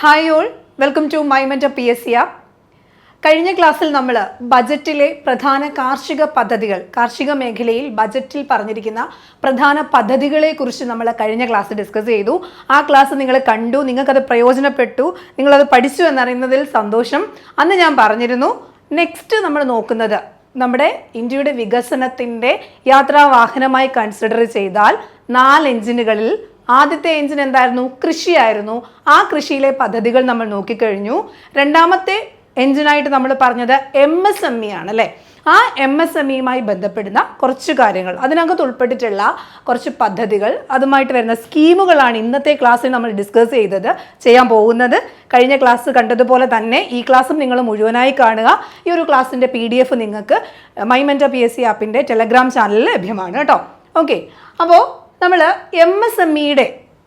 Hi all welcome to my mentor P S C R കഴിഞ്ഞ ക്ലാസ്സിൽ നമ്മൾ ബജറ്റിലെ പ്രധാന കാർഷിക പദ്ധതികൾ കാർഷിക മേഖലയിൽ ബജറ്റിൽ പറഞ്ഞിരിക്കുന്ന പ്രധാന പദ്ധതികളെ കുറിച്ച് നമ്മൾ കഴിഞ്ഞ ക്ലാസ് ഡിസ്കസ് ചെയ്തു. ആ ക്ലാസ് നിങ്ങൾ കണ്ടു നിങ്ങൾക്കത് പ്രയോജനപ്പെട്ടു നിങ്ങളത് പഠിച്ചു എന്നറിയുന്നതിൽ സന്തോഷം. അന്ന് ഞാൻ പറഞ്ഞിരുന്നു നെക്സ്റ്റ് നമ്മൾ നോക്കുന്നത് നമ്മുടെ ഇന്ത്യയുടെ വികസനത്തിന്റെ യാത്രാവാഹനമായി കൺസിഡർ ചെയ്താൽ നാല് എഞ്ചിനുകളിൽ ആദ്യത്തെ എഞ്ചിൻ എന്തായിരുന്നു? കൃഷിയായിരുന്നു. ആ കൃഷിയിലെ പദ്ധതികൾ നമ്മൾ നോക്കിക്കഴിഞ്ഞു. രണ്ടാമത്തെ എഞ്ചിനായിട്ട് നമ്മൾ പറഞ്ഞത് എം എസ് എം ഇ ആണ് അല്ലേ? ആ എം എസ് എം ഇയുമായി ബന്ധപ്പെടുന്ന കുറച്ച് കാര്യങ്ങൾ. അതിനകത്ത് ഉൾപ്പെട്ടിട്ടുള്ള കുറച്ച് പദ്ധതികൾ അതുമായിട്ട് വരുന്ന സ്കീമുകളാണ് ഇന്നത്തെ ക്ലാസ്സിൽ നമ്മൾ ഡിസ്കസ് ചെയ്തത് ചെയ്യാൻ പോകുന്നത്. കഴിഞ്ഞ ക്ലാസ് കണ്ടതുപോലെ തന്നെ ഈ ക്ലാസ്സും നിങ്ങൾ മുഴുവനായി കാണുക. ഈ ഒരു ക്ലാസ്സിന്റെ പി ഡി എഫ് നിങ്ങൾക്ക് my mentor P S C ആപ്പിന്റെ Telegram ചാനലിൽ ലഭ്യമാണ് കേട്ടോ. ഓക്കെ അപ്പോൾ നമ്മൾ എം എസ് എം ഇയുടെ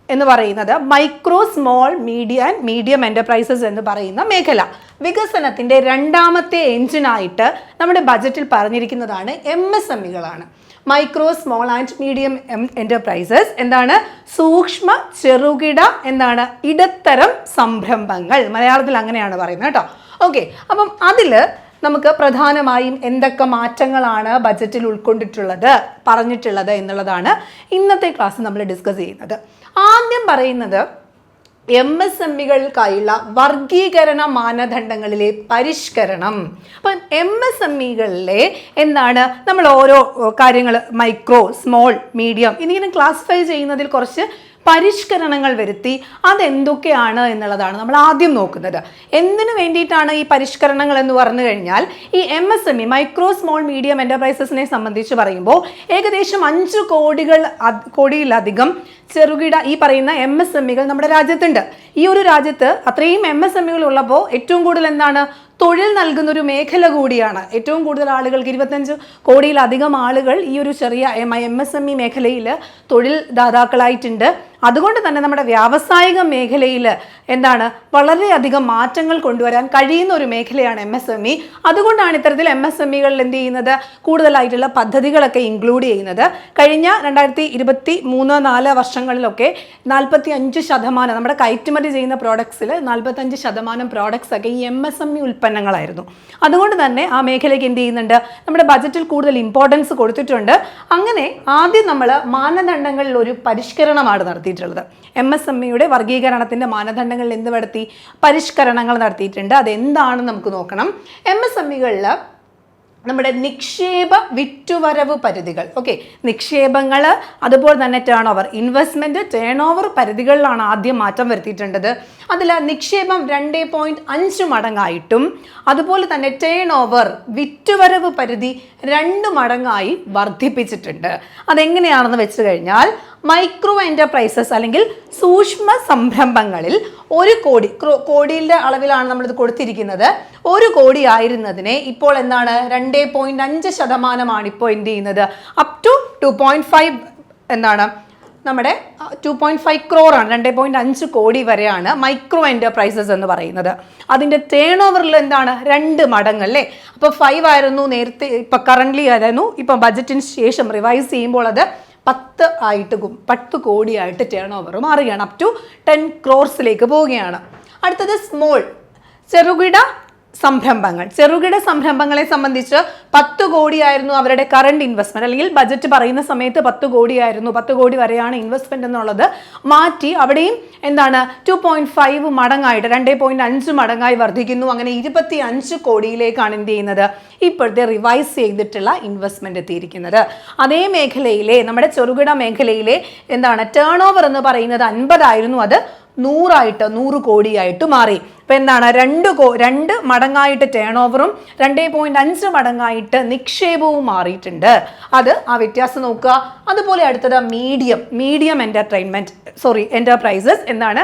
എന്ന് പറയുന്നത് micro small media and medium enterprises എന്ന് പറയുന്ന മേഖല. വികസനത്തിന്റെ രണ്ടാമത്തെ എഞ്ചിനായിട്ട് നമ്മുടെ ബജറ്റിൽ പറഞ്ഞിരിക്കുന്നതാണ് M S M ഇകളാണ് micro small and medium M enterprises എന്താണ്? സൂക്ഷ്മ ചെറുകിട എന്താണ്? ഇടത്തരം സംരംഭങ്ങൾ. മലയാളത്തിൽ അങ്ങനെയാണ് പറയുന്നത് കേട്ടോ. ഓക്കെ അപ്പം അതിൽ നമുക്ക് പ്രധാനമായും എന്തൊക്കെ മാറ്റങ്ങളാണ് ബജറ്റിൽ ഉൾക്കൊണ്ടിട്ടുള്ളത് പറഞ്ഞിട്ടുള്ളത് എന്നുള്ളതാണ് ഇന്നത്തെ ക്ലാസ് നമ്മൾ ഡിസ്കസ് ചെയ്യുന്നത്. ആദ്യം പറയുന്നത് എം എസ് എം ഇകൾക്കായുള്ള വർഗീകരണ മാനദണ്ഡങ്ങളിലെ പരിഷ്കരണം. അപ്പം എം എസ് എം ഇകളിലെ എന്താണ്? നമ്മൾ ഓരോ കാര്യങ്ങൾ മൈക്രോ സ്മോൾ മീഡിയം എന്നിങ്ങനെ ക്ലാസിഫൈ ചെയ്യുന്നതിൽ കുറച്ച് പരിഷ്കരണങ്ങൾ വരുത്തി അതെന്തൊക്കെയാണ് എന്നുള്ളതാണ് നമ്മൾ ആദ്യം നോക്കുന്നത്. എന്തിനു വേണ്ടിയിട്ടാണ് ഈ പരിഷ്കരണങ്ങൾ എന്ന് പറഞ്ഞു കഴിഞ്ഞാൽ ഈ M S M E micro small medium എന്റർപ്രൈസസിനെ സംബന്ധിച്ച് പറയുമ്പോൾ ഏകദേശം അഞ്ച് കോടികൾ കോടിയിലധികം ചെറുകിട ഈ പറയുന്ന എം എസ് എം ഇകൾ നമ്മുടെ രാജ്യത്തുണ്ട്. ഈ ഒരു രാജ്യത്ത് അത്രയും എം എസ് എം ഇകൾ ഉള്ളപ്പോൾ ഏറ്റവും കൂടുതൽ എന്താണ്? തൊഴിൽ നൽകുന്ന ഒരു മേഖല കൂടിയാണ്. ഏറ്റവും കൂടുതൽ ആളുകൾക്ക് ഇരുപത്തഞ്ച് കോടിയിലധികം ആളുകൾ ഈ ഒരു ചെറിയ എം എസ് എം ഇ മേഖലയിൽ തൊഴിൽ ദാതാക്കളായിട്ടുണ്ട്. അതുകൊണ്ട് തന്നെ നമ്മുടെ വ്യാവസായിക മേഖലയിൽ എന്താണ് വളരെയധികം മാറ്റങ്ങൾ കൊണ്ടുവരാൻ കഴിയുന്ന ഒരു മേഖലയാണ് എം എസ് എം ഇ അതുകൊണ്ടാണ് ഇത്തരത്തിൽ എം എസ് എം ഇകളിൽ എന്ത് ചെയ്യുന്നത്? കൂടുതലായിട്ടുള്ള പദ്ധതികളൊക്കെ ഇൻക്ലൂഡ് ചെയ്യുന്നത്. കഴിഞ്ഞ രണ്ടായിരത്തി ഇരുപത്തി മൂന്ന് നാല് വർഷങ്ങളിലൊക്കെ നാൽപ്പത്തി അഞ്ച് ശതമാനം നമ്മുടെ കയറ്റുമതി ചെയ്യുന്ന പ്രോഡക്ട്സിൽ നാൽപ്പത്തഞ്ച് ശതമാനം പ്രോഡക്ട്സ് ഒക്കെ ഈ എം എസ് എം ഇ ഉൽപ്പന്നങ്ങളായിരുന്നു. അതുകൊണ്ട് തന്നെ ആ മേഖലയ്ക്ക് എന്ത് ചെയ്യുന്നുണ്ട്? നമ്മുടെ ബജറ്റിൽ കൂടുതൽ ഇമ്പോർട്ടൻസ് കൊടുത്തിട്ടുണ്ട്. അങ്ങനെ ആദ്യം നമ്മൾ മാനദണ്ഡങ്ങളിൽ ഒരു പരിഷ്കരണമാണ് നടത്തിയിട്ടുള്ളത്. എം എസ് എം ഇയുടെ വർഗീകരണത്തിന്റെ മാനദണ്ഡങ്ങളിൽ എന്ത് നടത്തി പരിഷ്കരണങ്ങൾ നടത്തിയിട്ടുണ്ട്. അതെന്താണെന്ന് നമുക്ക് നോക്കണം. എം എസ് എം ഇകളിൽ നമ്മുടെ നിക്ഷേപ വിറ്റുവരവ് പരിധികൾ ഓക്കെ നിക്ഷേപങ്ങൾ അതുപോലെ തന്നെ turnover investment turnover പരിധികളിലാണ് ആദ്യം മാറ്റം വരുത്തിയിട്ടുള്ളത്. അതിൽ നിക്ഷേപം രണ്ട് പോയിന്റ് അഞ്ച് മടങ്ങായിട്ടും അതുപോലെ തന്നെ ടേൺ ഓവർ വിറ്റുവരവ് പരിധി രണ്ട് മടങ്ങായി വർദ്ധിപ്പിച്ചിട്ടുണ്ട്. അതെങ്ങനെയാണെന്ന് വെച്ച് കഴിഞ്ഞാൽ മൈക്രോ എന്റർപ്രൈസസ് അല്ലെങ്കിൽ സൂക്ഷ്മ സംരംഭങ്ങളിൽ ഒരു കോടി കോടിയുടെ അളവിലാണ് നമ്മളിത് കൊടുത്തിരിക്കുന്നത്. ഒരു കോടി ആയിരുന്നതിനെ ഇപ്പോൾ എന്താണ്? രണ്ട് പോയിന്റ് അഞ്ച് ശതമാനമാണ് ഇപ്പോൾ എന്ത് ചെയ്യുന്നത്? Up to two point five എന്താണ്? നമ്മുടെ ടു പോയിന്റ് ഫൈവ് ക്രോർ ആണ്. രണ്ട് പോയിന്റ് അഞ്ച് കോടി വരെയാണ് മൈക്രോ എന്റർപ്രൈസസ് എന്ന് പറയുന്നത്. അതിന്റെ ടേൺ ഓവറിൽ എന്താണ്? രണ്ട് മടങ്ങ് അല്ലേ? അപ്പോൾ ഫൈവ് ആയിരുന്നു നേരത്തെ ഇപ്പം കറന്റ്ലി ആയിരുന്നു. ഇപ്പം ബജറ്റിന് ശേഷം റിവൈസ് ചെയ്യുമ്പോൾ അത് പത്ത് ആയിട്ട് പത്ത് കോടിയായിട്ട് ടേൺ ഓവർ മാറുകയാണ് അപ് ടു ടെൻ ക്രോർസിലേക്ക് പോവുകയാണ്. അടുത്തത് സ്മോൾ ചെറുകിട സംരംഭങ്ങൾ. ചെറുകിട സംരംഭങ്ങളെ സംബന്ധിച്ച് പത്ത് കോടിയായിരുന്നു അവരുടെ കറണ്ട് ഇൻവെസ്റ്റ്മെന്റ് അല്ലെങ്കിൽ ബജറ്റ് പറയുന്ന സമയത്ത് പത്ത് കോടിയായിരുന്നു. പത്ത് കോടി വരെയാണ് ഇൻവെസ്റ്റ്മെന്റ് എന്നുള്ളത് മാറ്റി അവിടെയും എന്താണ് ടു പോയിന്റ് ഫൈവ് മടങ്ങായിട്ട് രണ്ട് പോയിന്റ് അഞ്ച് മടങ്ങായി വർദ്ധിക്കുന്നു. അങ്ങനെ ഇരുപത്തി അഞ്ച് കോടിയിലേക്കാണ് എന്ത് ചെയ്യുന്നത്? ഇപ്പോഴത്തെ റിവൈസ് ചെയ്തിട്ടുള്ള ഇൻവെസ്റ്റ്മെന്റ് എത്തിയിരിക്കുന്നത്. അതേ മേഖലയിലെ നമ്മുടെ ചെറുകിട മേഖലയിലെ എന്താണ് ടേൺ ഓവർ എന്ന് പറയുന്നത് അൻപതായിരുന്നു. അത് നൂറായിട്ട് നൂറ് കോടിയായിട്ട് മാറി. അപ്പോൾ എന്താണ്? രണ്ട് കോ രണ്ട് മടങ്ങായിട്ട് ടേൺ ഓവറും രണ്ടേ പോയിന്റ് അഞ്ച് മടങ്ങായിട്ട് നിക്ഷേപവും മാറിയിട്ടുണ്ട്. അത് ആ വ്യത്യാസം നോക്കുക. അതുപോലെ അടുത്തത് medium medium entertainment sorry enterprises എന്താണ്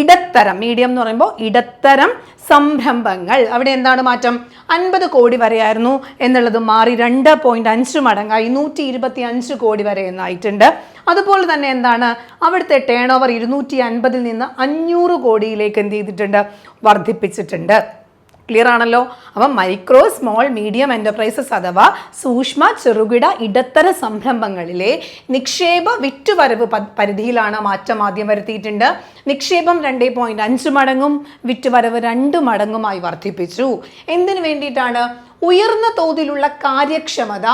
ഇടത്തരം മീഡിയം എന്ന് പറയുമ്പോൾ ഇടത്തരം സംരംഭങ്ങൾ. അവിടെ എന്താണ് മാറ്റം? അൻപത് കോടി വരെയായിരുന്നു എന്നുള്ളത് മാറി രണ്ട് പോയിന്റ് അഞ്ച് മടങ്ങായി. നൂറ്റി ഇരുപത്തി അഞ്ച് കോടി വരെ എന്നായിട്ടുണ്ട്. അതുപോലെ തന്നെ എന്താണ്? അവിടുത്തെ ടേൺ ഓവർ ഇരുന്നൂറ്റി അൻപതിൽ നിന്ന് അഞ്ഞൂറ് കോടിയിലേക്ക് എന്ത് ചെയ്തിട്ടുണ്ട്? വർദ്ധിപ്പിച്ചിട്ടുണ്ട്. ക്ലിയർ ആണല്ലോ. അപ്പം മൈക്രോ സ്മോൾ മീഡിയം എന്റർപ്രൈസസ് അഥവാ സൂക്ഷ്മ ചെറുകിട ഇടത്തര സംരംഭങ്ങളിലെ നിക്ഷേപ വിറ്റുവരവ് പരിധിയിലാണ് മാറ്റം ആദ്യം വരുത്തിയിട്ടുണ്ട്. നിക്ഷേപം രണ്ട് പോയിന്റ് അഞ്ച് മടങ്ങും വിറ്റുവരവ് രണ്ട് മടങ്ങുമായി വർദ്ധിപ്പിച്ചു. എന്തിനു വേണ്ടിയിട്ടാണ്? ഉയർന്ന തോതിലുള്ള കാര്യക്ഷമത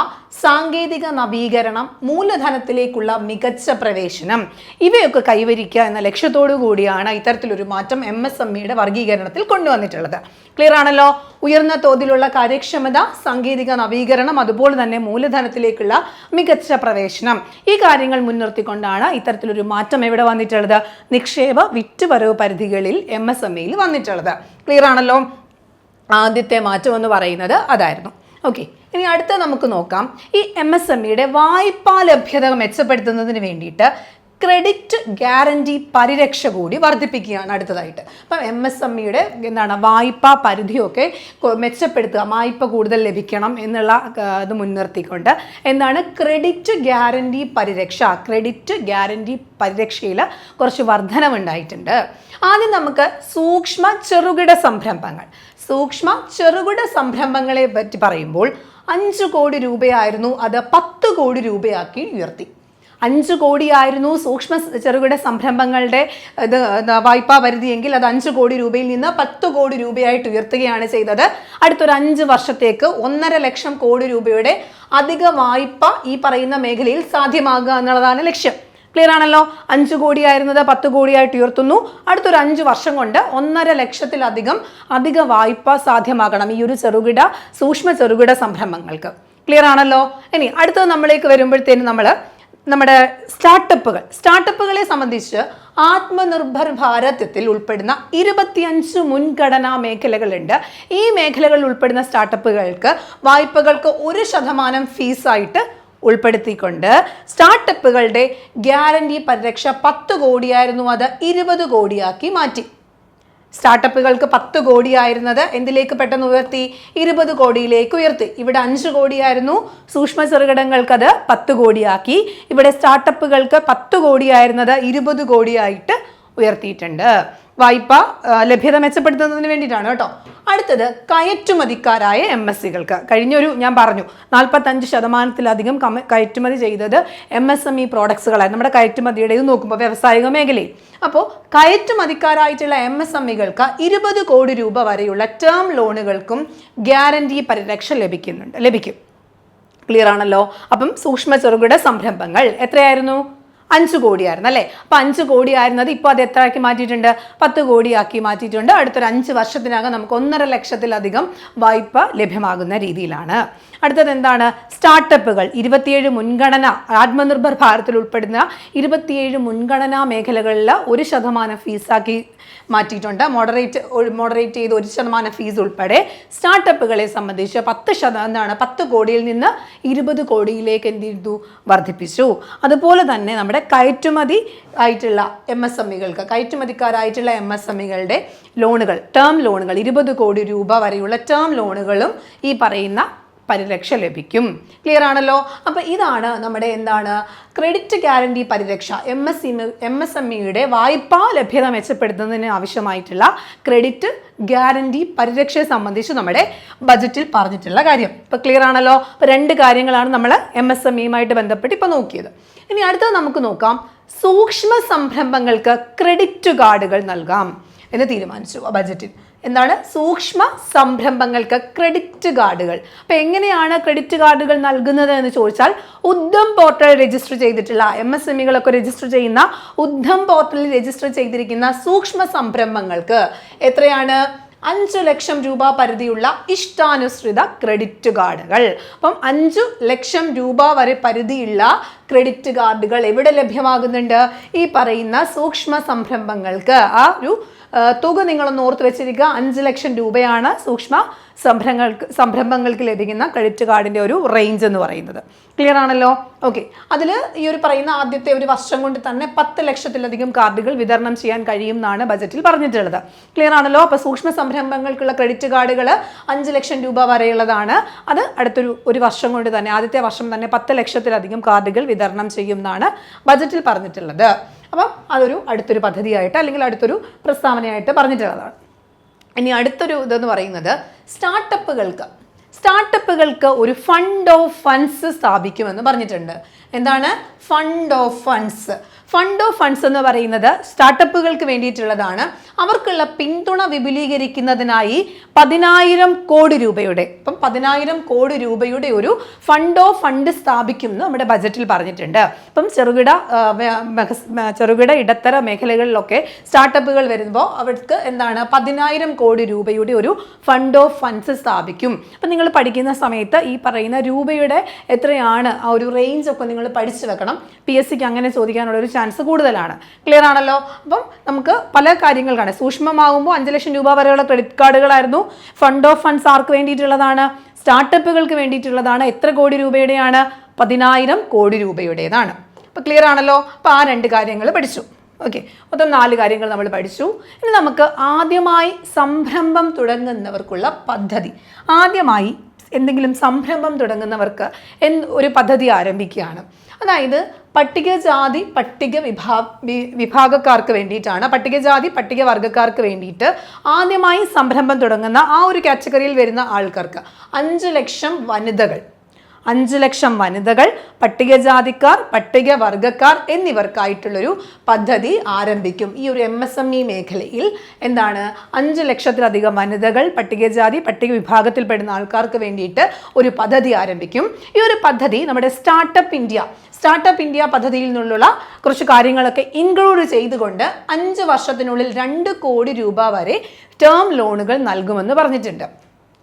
സാങ്കേതിക നവീകരണം മൂലധനത്തിലേക്കുള്ള മികച്ച പ്രവേശനം. ഇവയൊക്കെ കൈവരിക്കുക എന്ന ലക്ഷ്യത്തോടു കൂടിയാണ് ഇത്തരത്തിലൊരു മാറ്റം എം എസ് എം ഇയുടെ വർഗീകരണത്തിൽ കൊണ്ടുവന്നിട്ടുള്ളത്. ക്ലിയർ ആണല്ലോ? ഉയർന്ന തോതിലുള്ള കാര്യക്ഷമത സാങ്കേതിക നവീകരണം അതുപോലെ തന്നെ മൂലധനത്തിലേക്കുള്ള മികച്ച പ്രവേശനം. ഈ കാര്യങ്ങൾ മുൻനിർത്തിക്കൊണ്ടാണ് ഇത്തരത്തിലൊരു മാറ്റം എവിടെ വന്നിട്ടുള്ളത്? നിക്ഷേപ വിറ്റുവരവ് പരിധികളിൽ എം എസ് എം ഇയിൽ വന്നിട്ടുള്ളത്. ക്ലിയർ ആണല്ലോ? ആദ്യത്തെ മാറ്റം എന്ന് പറയുന്നത് അതായിരുന്നു. ഓക്കെ ഇനി അടുത്ത നമുക്ക് നോക്കാം. ഈ എം എസ് എം ഇയുടെ വായ്പാ ലഭ്യത മെച്ചപ്പെടുത്തുന്നതിന് വേണ്ടിയിട്ട് ക്രെഡിറ്റ് ഗ്യാരണ്ടി പരിരക്ഷ കൂടി വർദ്ധിപ്പിക്കുകയാണ് അടുത്തതായിട്ട്. അപ്പം എം എസ് എം ഇയുടെ എന്താണ് വായ്പാ പരിധിയൊക്കെ മെച്ചപ്പെടുത്തുക വായ്പ കൂടുതൽ ലഭിക്കണം എന്നുള്ള ഇത് മുൻനിർത്തിക്കൊണ്ട് എന്താണ് ക്രെഡിറ്റ് ഗ്യാരണ്ടി പരിരക്ഷ ക്രെഡിറ്റ് ഗ്യാരണ്ടി പരിരക്ഷയിൽ കുറച്ച് വർധനവുണ്ടായിട്ടുണ്ട്. ആദ്യം നമുക്ക് സൂക്ഷ്മ ചെറുകിട സംരംഭങ്ങൾ. സൂക്ഷ്മ ചെറുകിട സംരംഭങ്ങളെ പറ്റി പറയുമ്പോൾ അഞ്ച് കോടി രൂപയായിരുന്നു അത് പത്ത് കോടി രൂപയാക്കി ഉയർത്തി. അഞ്ച് കോടിയായിരുന്നു സൂക്ഷ്മ ചെറുകിട സംരംഭങ്ങളുടെ ഇത് വായ്പാ പരിധിയെങ്കിൽ അത് അഞ്ച് കോടി രൂപയിൽ നിന്ന് പത്ത് കോടി രൂപയായിട്ട് ഉയർത്തുകയാണ് ചെയ്തത്. അടുത്തൊരു അഞ്ച് വർഷത്തേക്ക് ഒന്നര ലക്ഷം കോടി രൂപയുടെ അധിക വായ്പ ഈ പറയുന്ന മേഖലയിൽ സാധ്യമാകുക എന്നുള്ളതാണ് ലക്ഷ്യം. ക്ലിയർ ആണല്ലോ? അഞ്ച് കോടിയായിരുന്നത് പത്ത് കോടിയായിട്ട് ഉയർത്തുന്നു അടുത്തൊരു അഞ്ച് വർഷം കൊണ്ട് ഒന്നര ലക്ഷത്തിലധികം അധിക വായ്പ സാധ്യമാകണം ഈ ഒരു ചെറുകിട സൂക്ഷ്മ ചെറുകിട സംരംഭങ്ങൾക്ക്. ക്ലിയർ ആണല്ലോ? ഇനി അടുത്തത് നമ്മളിലേക്ക് വരുമ്പോഴത്തേനും നമ്മൾ നമ്മുടെ സ്റ്റാർട്ടപ്പുകൾ സ്റ്റാർട്ടപ്പുകളെ സംബന്ധിച്ച് ആത്മനിർഭർ ഭാരതത്തിൽ ഉൾപ്പെടുന്ന ഇരുപത്തിയഞ്ച് മുൻഗണനാ മേഖലകളുണ്ട്. ഈ മേഖലകളിൽ ഉൾപ്പെടുന്ന സ്റ്റാർട്ടപ്പുകൾക്ക് വായ്പകൾക്ക് ഒരു ശതമാനം ഫീസായിട്ട് ഉൾപ്പെടുത്തിക്കൊണ്ട് സ്റ്റാർട്ടപ്പുകളുടെ ഗ്യാരണ്ടി പരിരക്ഷ പത്ത് കോടിയായിരുന്നു അത് ഇരുപത് കോടിയാക്കി മാറ്റി. സ്റ്റാർട്ടപ്പുകൾക്ക് പത്ത് കോടിയായിരുന്നത് എന്തിലേക്ക് പെട്ടെന്ന് ഉയർത്തി? ഇരുപത് കോടിയിലേക്ക് ഉയർത്തി. ഇവിടെ അഞ്ച് കോടിയായിരുന്നു. സൂക്ഷ്മ ചെറുകിടങ്ങൾക്കത് പത്ത് കോടിയാക്കി. ഇവിടെ സ്റ്റാർട്ടപ്പുകൾക്ക് പത്ത് കോടിയായിരുന്നത് ഇരുപത് കോടിയായിട്ട് ഉയർത്തിയിട്ടുണ്ട്. വായ്പ ലഭ്യത മെച്ചപ്പെടുത്തുന്നതിന് വേണ്ടിയിട്ടാണ് കേട്ടോ. അടുത്തത് കയറ്റുമതിക്കാരായ എം എസ് സികൾക്ക്. കഴിഞ്ഞൊരു ഞാൻ പറഞ്ഞു നാൽപ്പത്തഞ്ച് ശതമാനത്തിലധികം കമ കയറ്റുമതി ചെയ്തത് എം എസ് എം ഇ പ്രോഡക്ട്സുകളായി നമ്മുടെ കയറ്റുമതിയുടെ ഇത് നോക്കുമ്പോൾ വ്യാവസായിക മേഖലയിൽ. അപ്പോൾ കയറ്റുമതിക്കാരായിട്ടുള്ള എം എസ് എം ഇകൾക്ക് ഇരുപത് കോടി രൂപ വരെയുള്ള ടേം ലോണുകൾക്കും ഗ്യാരണ്ടി പരിരക്ഷ ലഭിക്കുന്നുണ്ട് ലഭിക്കും. ക്ലിയർ ആണല്ലോ? അപ്പം സൂക്ഷ്മ ചെറുകിട സംരംഭങ്ങൾ എത്രയായിരുന്നു? അഞ്ച് കോടിയായിരുന്നു അല്ലേ? അപ്പോൾ അഞ്ച് കോടിയായിരുന്നത് ഇപ്പോൾ അത് എത്രയാക്കി മാറ്റിയിട്ടുണ്ട്? പത്ത് കോടിയാക്കി മാറ്റിയിട്ടുണ്ട്. അടുത്തൊരു അഞ്ച് വർഷത്തിനകം നമുക്ക് ഒന്നര ലക്ഷത്തിലധികം വായ്പ ലഭ്യമാകുന്ന രീതിയിലാണ്. അടുത്തത് എന്താണ്? സ്റ്റാർട്ടപ്പുകൾ. ഇരുപത്തിയേഴ് മുൻഗണന ആത്മനിർഭർ ഭാരത്തിൽ ഉൾപ്പെടുന്ന ഇരുപത്തിയേഴ് മുൻഗണനാ മേഖലകളിൽ ഒരു ശതമാനം ഫീസാക്കി മാറ്റിയിട്ടുണ്ട്. മോഡറേറ്റ് മോഡറേറ്റ് ചെയ്ത് ഒരു ശതമാനം ഫീസ് ഉൾപ്പെടെ സ്റ്റാർട്ടപ്പുകളെ സംബന്ധിച്ച് പത്ത് ശതമാനമാണ് പത്ത് കോടിയിൽ നിന്ന് ഇരുപത് കോടിയിലേക്ക് എന്ത് ചെയ്തു? വർദ്ധിപ്പിച്ചു. അതുപോലെ തന്നെ നമ്മുടെ കയറ്റുമതി ആയിട്ടുള്ള എം എസ് എം ഇകൾക്ക് കയറ്റുമതിക്കാരായിട്ടുള്ള എം എസ് എം ഇകളുടെ ലോണുകൾ ടേം ലോണുകൾ ഇരുപത് കോടി രൂപ വരെയുള്ള ടേം ലോണുകളും ഈ പറയുന്ന പരിരക്ഷ ലഭിക്കും. ക്ലിയർ ആണല്ലോ? അപ്പോൾ ഇതാണ് നമ്മുടെ എന്താണ്? ക്രെഡിറ്റ് ഗ്യാരണ്ടി പരിരക്ഷ. M S M S M ഇയുടെ വായ്പാ ലഭ്യത മെച്ചപ്പെടുത്തുന്നതിന് ആവശ്യമായിട്ടുള്ള ക്രെഡിറ്റ് ഗ്യാരണ്ടി പരിരക്ഷയെ സംബന്ധിച്ച് നമ്മുടെ ബജറ്റിൽ പറഞ്ഞിട്ടുള്ള കാര്യം. ഇപ്പോൾ ക്ലിയർ ആണല്ലോ? അപ്പോൾ രണ്ട് കാര്യങ്ങളാണ് നമ്മൾ എം എസ് എം ഇയുമായിട്ട് ബന്ധപ്പെട്ട് ഇപ്പോൾ നോക്കിയത്. ഇനി അടുത്തത് നമുക്ക് നോക്കാം. സൂക്ഷ്മ സംരംഭങ്ങൾക്ക് ക്രെഡിറ്റ് കാർഡുകൾ നൽകാം. എന്ന് തീരുമാനിച്ചു ആ ബജറ്റിൽ എന്താണ്? സൂക്ഷ്മ സംരംഭങ്ങൾക്ക് ക്രെഡിറ്റ് കാർഡുകൾ. അപ്പോൾ എങ്ങനെയാണ് ക്രെഡിറ്റ് കാർഡുകൾ നൽകുന്നത് എന്ന് ചോദിച്ചാൽ ഉദ്ധം പോർട്ടൽ രജിസ്റ്റർ ചെയ്തിട്ടുള്ള എം എസ് എം ഇകളൊക്കെ രജിസ്റ്റർ ചെയ്യുന്ന ഉദ്ധം പോർട്ടലിൽ രജിസ്റ്റർ ചെയ്തിരിക്കുന്ന സൂക്ഷ്മ സംരംഭങ്ങൾക്ക് എത്രയാണ്? അഞ്ചു ലക്ഷം രൂപ പരിധിയുള്ള ഇഷ്ടാനുസൃത ക്രെഡിറ്റ് കാർഡുകൾ. അപ്പം അഞ്ചു ലക്ഷം രൂപ വരെ പരിധിയുള്ള ക്രെഡിറ്റ് കാർഡുകൾ എവിടെ ലഭ്യമാകുന്നുണ്ട്? ഈ പറയുന്ന സൂക്ഷ്മ സംരംഭങ്ങൾക്ക് ആ ഒരു തുക നിങ്ങളൊന്ന് ഓർത്ത് വെച്ചിരിക്കുക. അഞ്ച് ലക്ഷം രൂപയാണ് സൂക്ഷ്മ. സംരംഭങ്ങൾക്ക് സംരംഭങ്ങൾക്ക് ലഭിക്കുന്ന ക്രെഡിറ്റ് കാർഡിന്റെ ഒരു റേഞ്ച് എന്ന് പറയുന്നത്. ക്ലിയർ ആണല്ലോ? ഓക്കെ അതിൽ ഈ ഒരു പറയുന്ന ആദ്യത്തെ ഒരു വർഷം കൊണ്ട് തന്നെ പത്ത് ലക്ഷത്തിലധികം കാർഡുകൾ വിതരണം ചെയ്യാൻ കഴിയും എന്നാണ് ബജറ്റിൽ പറഞ്ഞിട്ടുള്ളത്. ക്ലിയർ ആണല്ലോ? അപ്പോൾ സൂക്ഷ്മ സംരംഭങ്ങൾക്കുള്ള ക്രെഡിറ്റ് കാർഡുകൾ അഞ്ച് ലക്ഷം രൂപ വരെയുള്ളതാണ്. അത് അടുത്തൊരു ഒരു വർഷം കൊണ്ട് തന്നെ ആദ്യത്തെ വർഷം തന്നെ പത്ത് ലക്ഷത്തിലധികം കാർഡുകൾ വിതരണം ചെയ്യും എന്നാണ് ബജറ്റിൽ പറഞ്ഞിട്ടുള്ളത്. അപ്പം അതൊരു അടുത്തൊരു പദ്ധതിയായിട്ട് അല്ലെങ്കിൽ അടുത്തൊരു പ്രസ്താവനയായിട്ട് പറഞ്ഞിട്ടുള്ളതാണ്. ഇനി അടുത്തൊരു ഇതെന്ന് പറയുന്നത് സ്റ്റാർട്ടപ്പുകൾക്ക്. സ്റ്റാർട്ടപ്പുകൾക്ക് ഒരു ഫണ്ട് ഓഫ് ഫണ്ട്സ് സ്ഥാപിക്കുമെന്ന് പറഞ്ഞിട്ടുണ്ട്. എന്താണ്? Fund of funds. Fund of funds എന്ന് പറയുന്നത് സ്റ്റാർട്ടപ്പുകൾക്ക് വേണ്ടിയിട്ടുള്ളതാണ്. അവർക്കുള്ള പിന്തുണ വിപുലീകരിക്കുന്നതിനായി പതിനായിരം കോടി രൂപയുടെ ഇപ്പം പതിനായിരം കോടി രൂപയുടെ ഒരു ഫണ്ട് ഓഫ് ഫണ്ട് സ്ഥാപിക്കും എന്ന് നമ്മുടെ ബജറ്റിൽ പറഞ്ഞിട്ടുണ്ട്. ഇപ്പം ചെറുകിട ചെറുകിട ഇടത്തര മേഖലകളിലൊക്കെ സ്റ്റാർട്ടപ്പുകൾ വരുമ്പോൾ അവർക്ക് എന്താണ് പതിനായിരം കോടി രൂപയുടെ ഒരു ഫണ്ട് ഓഫ് ഫണ്ട്സ് സ്ഥാപിക്കും. അപ്പം നിങ്ങൾ പഠിക്കുന്ന സമയത്ത് ഈ പറയുന്ന രൂപയുടെ എത്രയാണ് ആ ഒരു റേഞ്ച് ഒക്കെ നിങ്ങൾ പഠിച്ചു വെക്കണം. പി എസ് സിക്ക് അങ്ങനെ ചോദിക്കാനുള്ള ഒരു ചാൻസ് കൂടുതലാണ്. ക്ലിയർ ആണല്ലോ? അപ്പം നമുക്ക് പല കാര്യങ്ങൾ കാണാം. സൂക്ഷ്മമാകുമ്പോൾ അഞ്ച് ലക്ഷം രൂപ വരെയുള്ള ക്രെഡിറ്റ് കാർഡുകളായിരുന്നു. ഫണ്ട് ഓഫ് ഫണ്ട്സ് ആർക്ക് വേണ്ടിയിട്ടുള്ളതാണ്? സ്റ്റാർട്ടപ്പുകൾക്ക് വേണ്ടിയിട്ടുള്ളതാണ്. എത്ര കോടി രൂപയുടെയാണ്? പതിനായിരം കോടി രൂപയുടേതാണ്. അപ്പോൾ ക്ലിയർ ആണല്ലോ? അപ്പോൾ ആ രണ്ട് കാര്യങ്ങൾ പഠിച്ചു. ഓക്കെ മൊത്തം നാല് കാര്യങ്ങൾ നമ്മൾ പഠിച്ചു. ഇനി നമുക്ക് ആദ്യമായി സംരംഭം തുടങ്ങുന്നവർക്കുള്ള പദ്ധതി. ആദ്യമായി എന്തെങ്കിലും സംരംഭം തുടങ്ങുന്നവർക്ക് എന്ത് ഒരു പദ്ധതി ആരംഭിക്കുകയാണ്. അതായത് പട്ടികജാതി പട്ടിക വിഭാ വിഭാഗക്കാർക്ക് വേണ്ടിയിട്ടാണ്. പട്ടികജാതി പട്ടികവർഗക്കാർക്ക് വേണ്ടിയിട്ട് ആദ്യമായി സംരംഭം തുടങ്ങുന്ന ആ ഒരു കാറ്റഗറിയിൽ വരുന്ന ആൾക്കാർക്ക് അഞ്ച് ലക്ഷം വനിതകൾ അഞ്ച് ലക്ഷം വനിതകൾ പട്ടികജാതിക്കാർ പട്ടികവർഗക്കാർ എന്നിവർക്കായിട്ടുള്ളൊരു പദ്ധതി ആരംഭിക്കും. ഈ ഒരു എം എസ് എം ഇ മേഖലയിൽ എന്താണ്? അഞ്ച് ലക്ഷത്തിലധികം വനിതകൾ പട്ടികജാതി പട്ടിക വിഭാഗത്തിൽപ്പെടുന്ന ആൾക്കാർക്ക് വേണ്ടിയിട്ട് ഒരു പദ്ധതി ആരംഭിക്കും. ഈ ഒരു പദ്ധതി നമ്മുടെ സ്റ്റാർട്ടപ്പ് ഇന്ത്യ സ്റ്റാർട്ടപ്പ് ഇന്ത്യ പദ്ധതിയിൽ നിന്നുള്ള കുറച്ച് കാര്യങ്ങളൊക്കെ ഇൻക്ലൂഡ് ചെയ്തുകൊണ്ട് അഞ്ച് വർഷത്തിനുള്ളിൽ രണ്ട് കോടി രൂപ വരെ ടേം ലോണുകൾ നൽകുമെന്ന് പറഞ്ഞിട്ടുണ്ട്.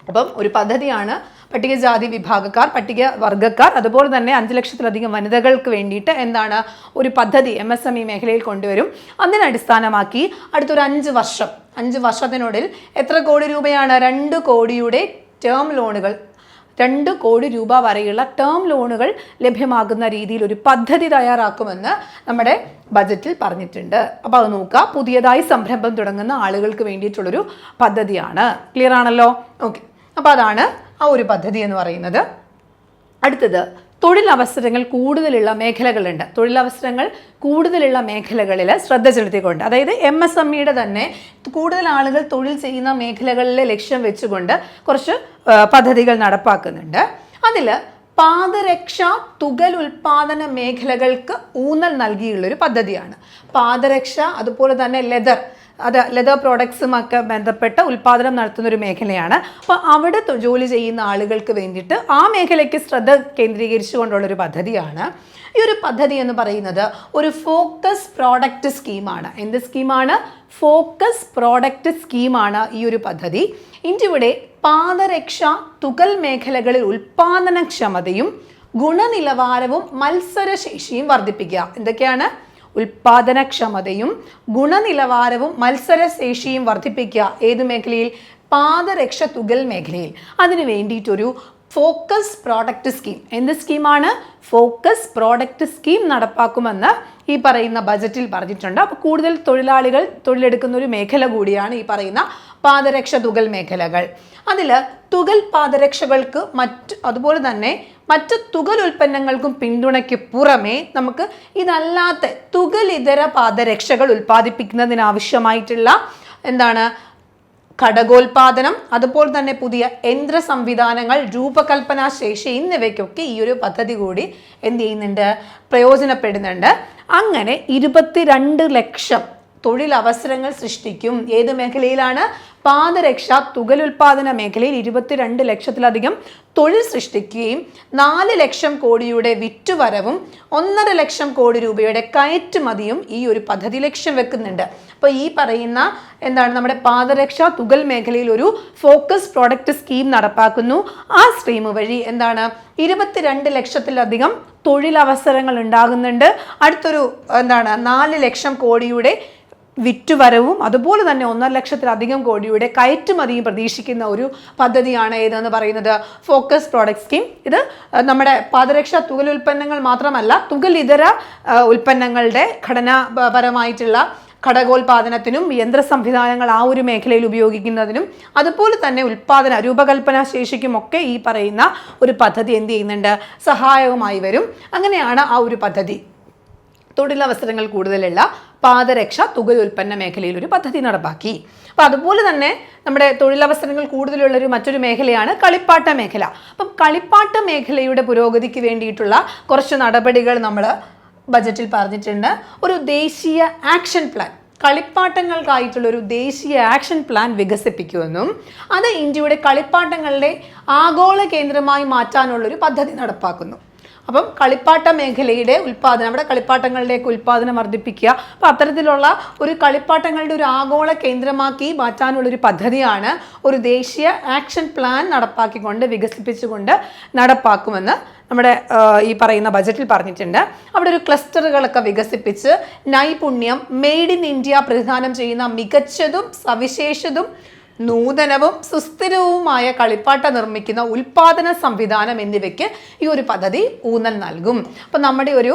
അപ്പം ഒരു പദ്ധതിയാണ് പട്ടികജാതി വിഭാഗക്കാർ പട്ടിക വർഗക്കാർ അതുപോലെ തന്നെ അഞ്ച് ലക്ഷത്തിലധികം വനിതകൾക്ക് വേണ്ടിയിട്ട് എന്താണ് ഒരു പദ്ധതി എം എസ് എം ഇ മേഖലയിൽ കൊണ്ടുവരും. അതിനടിസ്ഥാനമാക്കി അടുത്തൊരു അഞ്ച് വർഷം അഞ്ച് വർഷത്തിനുള്ളിൽ എത്ര കോടി രൂപയാണ്? രണ്ട് കോടിയുടെ ടേം ലോണുകൾ രണ്ട് കോടി രൂപ വരെയുള്ള ടേം ലോണുകൾ ലഭ്യമാകുന്ന രീതിയിൽ ഒരു പദ്ധതി തയ്യാറാക്കുമെന്ന് നമ്മുടെ ബജറ്റിൽ പറഞ്ഞിട്ടുണ്ട്. അപ്പോൾ അത് നോക്കുക പുതിയതായി സംരംഭം തുടങ്ങുന്ന ആളുകൾക്ക് വേണ്ടിയിട്ടുള്ളൊരു പദ്ധതിയാണ്. ക്ലിയർ ആണല്ലോ? ഓക്കെ അപ്പോൾ അതാണ് ആ ഒരു പദ്ധതി എന്ന് പറയുന്നത്. അടുത്തത് തൊഴിലവസരങ്ങൾ കൂടുതലുള്ള മേഖലകളുണ്ട്. തൊഴിലവസരങ്ങൾ കൂടുതലുള്ള മേഖലകളിൽ ശ്രദ്ധ ചെലുത്തിക്കൊണ്ട് അതായത് എം എസ് എം ഇയുടെ തന്നെ കൂടുതൽ ആളുകൾ തൊഴിൽ ചെയ്യുന്ന മേഖലകളിലെ ലക്ഷ്യം വെച്ചുകൊണ്ട് കുറച്ച് പദ്ധതികൾ നടപ്പാക്കുന്നുണ്ട്. അതിൽ പാദരക്ഷ തുകൽ ഉൽപാദന മേഖലകൾക്ക് ഊന്നൽ നൽകിയുള്ളൊരു പദ്ധതിയാണ്. പാദരക്ഷ അതുപോലെ തന്നെ ലെതർ അത് ലെതർ പ്രോഡക്ട്സും ഒക്കെ ബന്ധപ്പെട്ട ഉൽപ്പാദനം നടത്തുന്ന ഒരു മേഖലയാണ്. അപ്പോൾ അവിടെ ജോലി ചെയ്യുന്ന ആളുകൾക്ക് വേണ്ടിയിട്ട് ആ മേഖലയ്ക്ക് ശ്രദ്ധ കേന്ദ്രീകരിച്ചുകൊണ്ടുള്ള ഒരു പദ്ധതിയാണ്. ഈ ഒരു പദ്ധതി എന്ന് പറയുന്നത് ഒരു ഫോക്കസ് പ്രോഡക്റ്റ് സ്കീമാണ് എന്ത് സ്കീമാണ് ഫോക്കസ് പ്രോഡക്റ്റ് സ്കീമാണ് ഈ ഒരു പദ്ധതി. ഇന്ത്യയുടെ പാദരക്ഷ തുകൽ മേഖലകളിൽ ഉൽപാദനക്ഷമതയും ഗുണനിലവാരവും മത്സരശേഷിയും വർദ്ധിപ്പിക്കുക. എന്തൊക്കെയാണ്? ഉൽപാദനക്ഷമതയും ഗുണനിലവാരവും മത്സരശേഷിയും വർദ്ധിപ്പിക്കുക ഏത് മേഖലയിൽ? പാദരക്ഷ തുകൽ മേഖലയിൽ. അതിനു വേണ്ടിയിട്ടൊരു ഫോക്കസ് പ്രോഡക്റ്റ് സ്കീം. എന്ത് സ്കീമാണ്? ഫോക്കസ് പ്രോഡക്റ്റ് സ്കീം നടപ്പാക്കുമെന്ന് ഈ പറയുന്ന ബജറ്റിൽ പറഞ്ഞിട്ടുണ്ട്. അപ്പോൾ കൂടുതൽ തൊഴിലാളികൾ തൊഴിലെടുക്കുന്ന ഒരു മേഖല കൂടിയാണ് ഈ പറയുന്ന പാദരക്ഷ തുകൽ മേഖലകൾ. അതിൽ തുകൽ പാദരക്ഷകൾക്ക് മറ്റ് അതുപോലെ തന്നെ മറ്റ് തുകൽ ഉൽപ്പന്നങ്ങൾക്കും പിന്തുണയ്ക്ക് പുറമേ നമുക്ക് ഇതല്ലാത്ത തുകൽ ഇതര പാദരക്ഷകൾ ഉൽപ്പാദിപ്പിക്കുന്നതിനാവശ്യമായിട്ടുള്ള എന്താണ് ഘടകോൽപാദനം അതുപോലെ തന്നെ പുതിയ യന്ത്ര സംവിധാനങ്ങൾ രൂപകൽപ്പന ശേഷി എന്നിവയ്ക്കൊക്കെ ഈ ഒരു പദ്ധതി കൂടി എന്ത് ചെയ്യുന്നുണ്ട് പ്രയോജനപ്പെടുന്നുണ്ട്. അങ്ങനെ ഇരുപത്തിരണ്ട് ലക്ഷം തൊഴിലവസരങ്ങൾ സൃഷ്ടിക്കും. ഏത് മേഖലയിലാണ്? പാദരക്ഷ തുകൽ തുകലുൽപാദന മേഖലയിൽ ഇരുപത്തിരണ്ട് ലക്ഷത്തിലധികം തൊഴിൽ സൃഷ്ടിക്കുകയും നാല് ലക്ഷം കോടിയുടെ വിറ്റുവരവും ഒന്നര ലക്ഷം കോടി രൂപയുടെ കയറ്റുമതിയും ഈ ഒരു പദ്ധതി ലക്ഷ്യം വെക്കുന്നുണ്ട്. അപ്പോൾ ഈ പറയുന്ന എന്താണ് നമ്മുടെ പാദരക്ഷ തുകൽ മേഖലയിൽ ഒരു ഫോക്കസ് പ്രോഡക്റ്റ് സ്കീം നടപ്പാക്കുന്നു. ആ സ്കീം വഴി എന്താണ് ഇരുപത്തിരണ്ട് ലക്ഷത്തിലധികം തൊഴിലവസരങ്ങൾ ഉണ്ടാകുന്നുണ്ട്. അടുത്തൊരു എന്താണ് നാല് ലക്ഷം കോടിയുടെ വിറ്റുവരവും അതുപോലെ തന്നെ ഒന്നര ലക്ഷത്തിലധികം കോടിയുടെ കയറ്റുമതിയും പ്രതീക്ഷിക്കുന്ന ഒരു പദ്ധതിയാണ് ഏതെന്ന് പറയുന്നത് ഫോക്കസ് പ്രോഡക്റ്റ് സ്കീം. ഇത് നമ്മുടെ പാദരക്ഷ തുകൽ ഉൽപ്പന്നങ്ങൾ മാത്രമല്ല തുകൽ ഇതര ഉൽപ്പന്നങ്ങളുടെ ഘടനാപരമായിട്ടുള്ള ഘടകോൽപാദനത്തിനും യന്ത്ര സംവിധാനങ്ങൾ ആ ഒരു മേഖലയിൽ ഉപയോഗിക്കുന്നതിനും അതുപോലെ തന്നെ ഉൽപാദന രൂപകൽപ്പന ശേഷിക്കുമൊക്കെ ഈ പറയുന്ന ഒരു പദ്ധതി എന്ത് ചെയ്യുന്നുണ്ട്? സഹായകമായി വരും. അങ്ങനെയാണ് ആ ഒരു പദ്ധതി. തൊഴിലവസരങ്ങൾ കൂടുതലുള്ള പാദരക്ഷ തുകയുൽപ്പന്ന മേഖലയിൽ ഒരു പദ്ധതി നടപ്പാക്കി. അപ്പോൾ അതുപോലെ തന്നെ നമ്മുടെ തൊഴിലവസരങ്ങൾ കൂടുതലുള്ള ഒരു മറ്റൊരു മേഖലയാണ് കളിപ്പാട്ട മേഖല. അപ്പം കളിപ്പാട്ട മേഖലയുടെ പുരോഗതിക്ക് വേണ്ടിയിട്ടുള്ള കുറച്ച് നടപടികൾ നമ്മൾ ബജറ്റിൽ പറഞ്ഞിട്ടുണ്ട്. ഒരു ദേശീയ ആക്ഷൻ പ്ലാൻ. കളിപ്പാട്ടങ്ങൾക്കായിട്ടുള്ള ഒരു ദേശീയ ആക്ഷൻ പ്ലാൻ വികസിപ്പിക്കുമെന്നും അത് ഇന്ത്യയുടെ കളിപ്പാട്ടങ്ങളുടെ ആഗോള കേന്ദ്രമായി മാറ്റാനുള്ളൊരു പദ്ധതി നടപ്പാക്കുന്നു. അപ്പം കളിപ്പാട്ട മേഖലയുടെ ഉൽപ്പാദനം അവിടെ കളിപ്പാട്ടങ്ങളുടെയൊക്കെ ഉൽപ്പാദനം വർദ്ധിപ്പിക്കുക. അപ്പം അത്തരത്തിലുള്ള ഒരു കളിപ്പാട്ടങ്ങളുടെ ഒരു ആഗോള കേന്ദ്രമാക്കി മാറ്റാനുള്ളൊരു പദ്ധതിയാണ് ഒരു ദേശീയ ആക്ഷൻ പ്ലാൻ നടപ്പാക്കിക്കൊണ്ട് വികസിപ്പിച്ചുകൊണ്ട് നടപ്പാക്കുമെന്ന് നമ്മുടെ ഈ പറയുന്ന ബജറ്റിൽ പറഞ്ഞിട്ടുണ്ട്. അവിടെ ഒരു ക്ലസ്റ്ററുകളൊക്കെ വികസിപ്പിച്ച് നൈപുണ്യം മെയ്ഡ് ഇൻ ഇന്ത്യ പ്രതിദാനം ചെയ്യുന്ന മികച്ചതും സവിശേഷതും നൂതനവും സുസ്ഥിരവുമായ കളിപ്പാട്ട നിർമ്മിക്കുന്ന ഉൽപാദന സംവിധാനം എന്നിവയ്ക്ക് ഈ ഒരു പദ്ധതി ഊന്നൽ നൽകും. അപ്പം നമ്മുടെ ഒരു